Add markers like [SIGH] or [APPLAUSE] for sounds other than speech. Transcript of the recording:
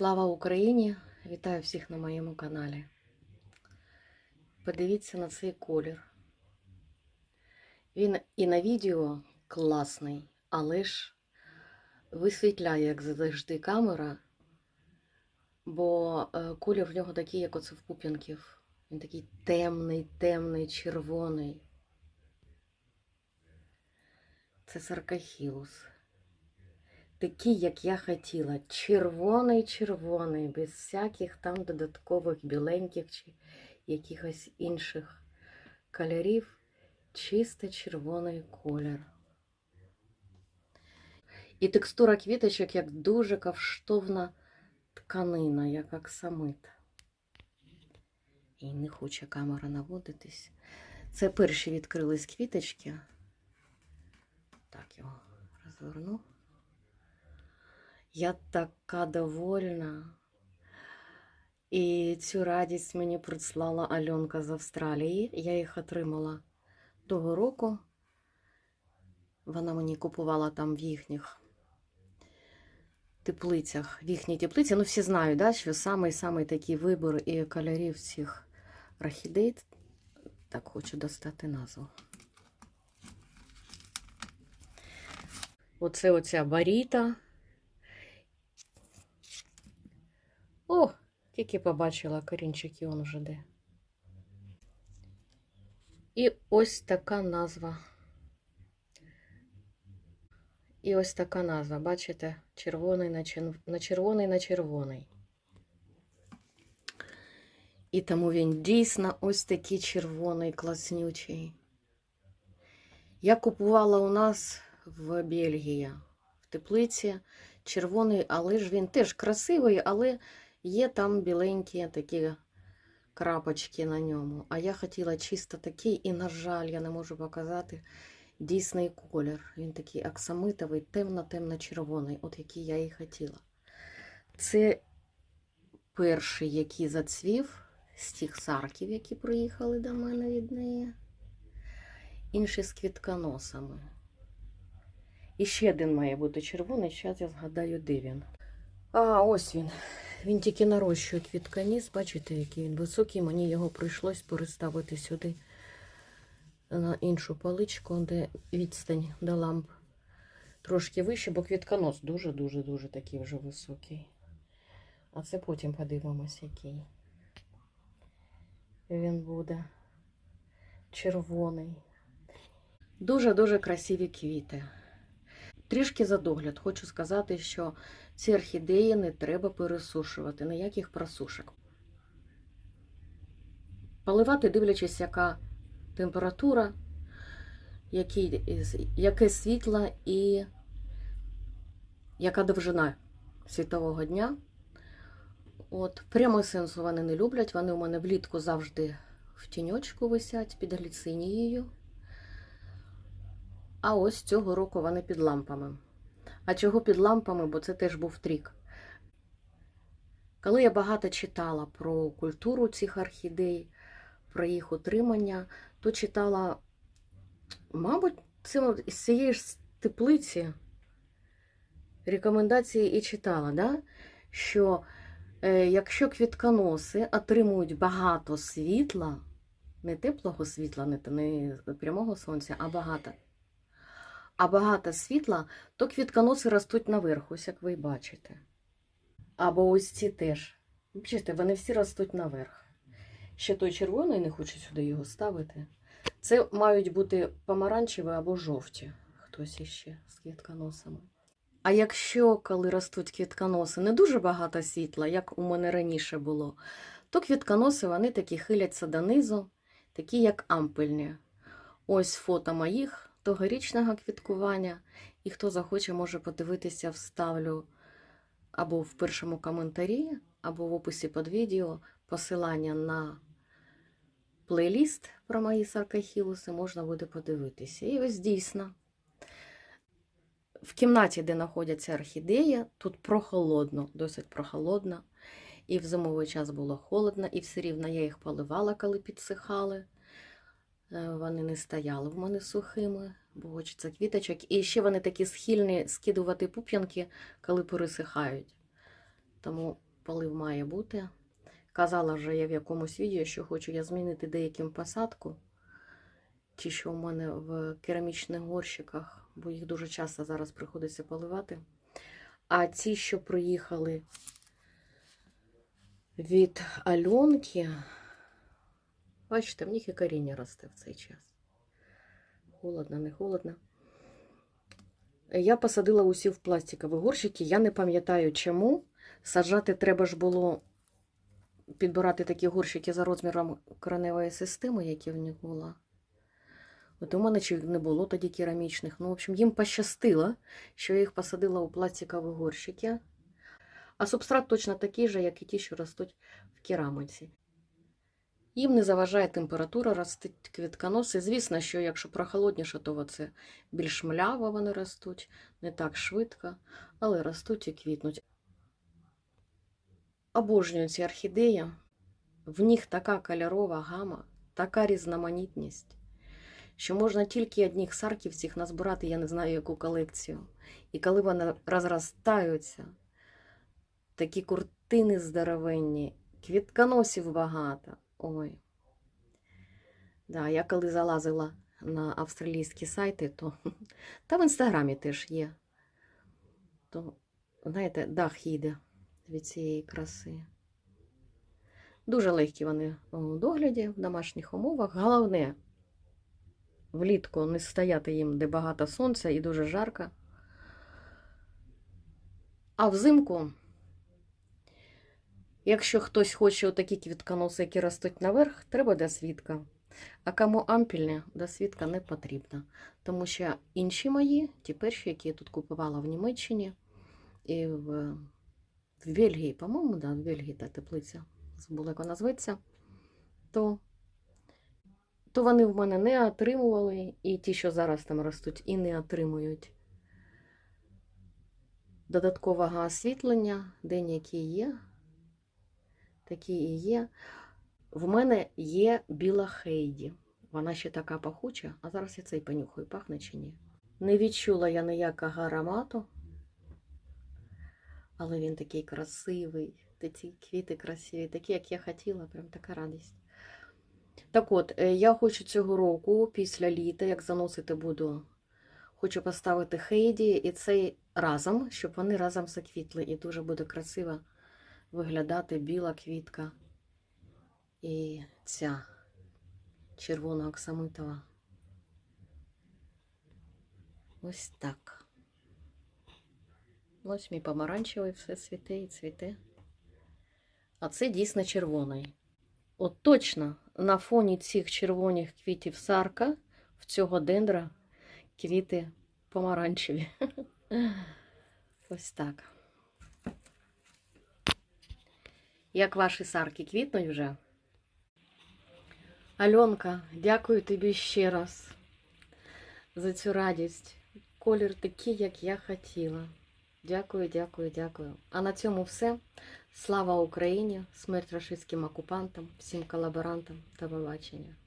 Слава Україні! Вітаю всіх на моєму каналі. Подивіться на цей колір. Він і на відео класний, але ж висвітляє, як завжди, камера, бо е, колір в нього такий, як оце в пуп'янків. Він такий темний, темний, червоний. Це саркахілус. Такий, як я хотіла. Червоний, червоний, без всяких там додаткових біленьких чи якихось інших кольорів. Чисто червоний колір. І текстура квіточок як дуже кавштовна тканина, як аксамит. І не хоче камера наводитись. Це перші відкрились квіточки. Так, його розверну. Я така довольна. І цю радість мені прислала Альонка з Австралії. Я їх отримала того року. Вона мені купувала там в їхніх теплицях, в їхній теплиці. Ну, всі знають, да, що самий-самий такий вибір і кольорів цих орхідей. Так, хочу достати назву. Оце оця баріта. О, тільки побачила корінчики он уже де. І ось така назва. І ось така назва, бачите? Червоний на, чер... на червоний на червоний. І тому він дійсно ось такий червоний, класнючий. Я купувала у нас в Бельгії в теплиці червоний, але ж він теж красивий, але є там біленькі такі крапочки на ньому. А я хотіла чисто такий, і, на жаль, я не можу показати дійсний колір. Він такий аксамитовий, темно-темно-червоний, от який я і хотіла. Це перший, який зацвів з тих сарків, які приїхали до мене від неї. Інший з квітконосами. І ще один має бути червоний, зараз я згадаю, де він. А, ось він. Він тільки нарощує квітконіс. Бачите, який він високий. Мені його прийшлось переставити сюди на іншу паличку, де відстань до ламп трошки вище, бо квітконос дуже-дуже-дуже такий вже високий. А це потім подивимось, який він буде червоний. Дуже-дуже красиві квіти. Трішки за догляд хочу сказати, що ці орхідеї не треба пересушувати, ніяких просушок. Поливати, дивлячись, яка температура, які, яке світло і яка довжина світового дня. От, Прямий сенсу вони не люблять. Вони у мене влітку завжди в тіньочку висять під гліцинією. А ось цього року вони під лампами. А чого під лампами? Бо це теж був трік. Коли я багато читала про культуру цих орхідей, про їх утримання, то читала, мабуть, з цієї ж теплиці рекомендації і читала, да? що е, якщо квітконоси отримують багато світла, не теплого світла, не прямого сонця, а багато а багато світла, то квітконоси ростуть наверх, ось як ви бачите. Або ось ці теж. Бачите, вони всі ростуть наверх. Ще той червоний, не хочу сюди його ставити. Це мають бути помаранчеві або жовті, хтось іще з квітконосами. А якщо, коли ростуть квітконоси, не дуже багато світла, як у мене раніше було, то квітконоси вони такі хиляться донизу, такі як ампельні. Ось фото моїх тогорічного квіткування. І хто захоче, може подивитися, вставлю або в першому коментарі, або в описі під відео посилання на плейліст про мої саркахілуси, можна буде подивитися. І ось дійсно. В кімнаті, де знаходяться орхідеї, тут прохолодно, досить прохолодно. І в зимовий час було холодно, і все рівно я їх поливала, коли підсихали. Вони не стояли в мене сухими, бо хочеться квіточок. І ще вони такі схильні скидувати пуп'янки, коли пересихають. Тому полив має бути. Казала вже я в якомусь відео, що хочу я змінити деяким посадку. Ті, що у мене в керамічних горщиках, бо їх дуже часто зараз приходиться поливати. А ті, що приїхали від Альонки, бачите, в них і коріння росте в цей час. Холодно, не холодно. Я посадила усі в пластикові горщики. Я не пам'ятаю чому. Саджати треба ж було підбирати такі горщики за розміром кореневої системи, які в них була. От у мене чи не було тоді керамічних. Ну, в общем, їм пощастило, що я їх посадила у пластикові горщики. А субстрат точно такий же, як і ті, що ростуть в керамиці. Їм не заважає температура, ростуть квітконоси. Звісно, що якщо прохолодніше, то це більш мляво вони ростуть, не так швидко, але ростуть і квітнуть. Обожнюю ці орхідеї. В них така кольорова гама, така різноманітність, що можна тільки одних сарківців назбирати, я не знаю, яку колекцію. І коли вони розростаються, такі куртини здоровенні, квітконосів багато. Ой. Да, я коли залазила на австралійські сайти, то [LAUGHS] та в інстаграмі теж є. То, знаєте, дах їде від цієї краси. Дуже легкі вони у догляді в домашніх умовах. Головне, влітку не стояти їм, де багато сонця і дуже жарко. А взимку, якщо хтось хоче отакі квітконоси, які ростуть наверх, треба досвідка. А кому ампільне, досвідка не потрібна. Тому що інші мої, ті перші, які я тут купувала в Німеччині і в, в Бельгії, по-моєму, да, в Бельгії та теплиця, забула, як вона зветься, то, то вони в мене не отримували, і ті, що зараз там ростуть, і не отримують додаткового освітлення, день який є, такий і є. В мене є біла Хейді. Вона ще така пахуча, а зараз я цей понюхаю, пахне чи ні. Не відчула я ніякого аромату, але він такий красивий, ці квіти красиві, такі, як я хотіла, прям така радість. Так от, е, я хочу цього року, після літа, як заносити буду, хочу поставити Хейді і цей разом, щоб вони разом заквітли. І дуже буде красиво виглядати біла квітка. І ця червона оксамитова. Ось так. Ось мій помаранчевий все цвіте і цвіте. А це дійсно червоний. От точно на фоні цих червоних квітів сарка в цього дендра квіти помаранчеві. [LAUGHS] Ось так. Як ваші сарки квітнуть вже? Альонка, дякую тобі ще раз за цю радість. Колір такий, як я хотіла. Дякую, дякую, дякую. А на цьому все. Слава Україні! Смерть рашистським окупантам, всім колаборантам та побачення.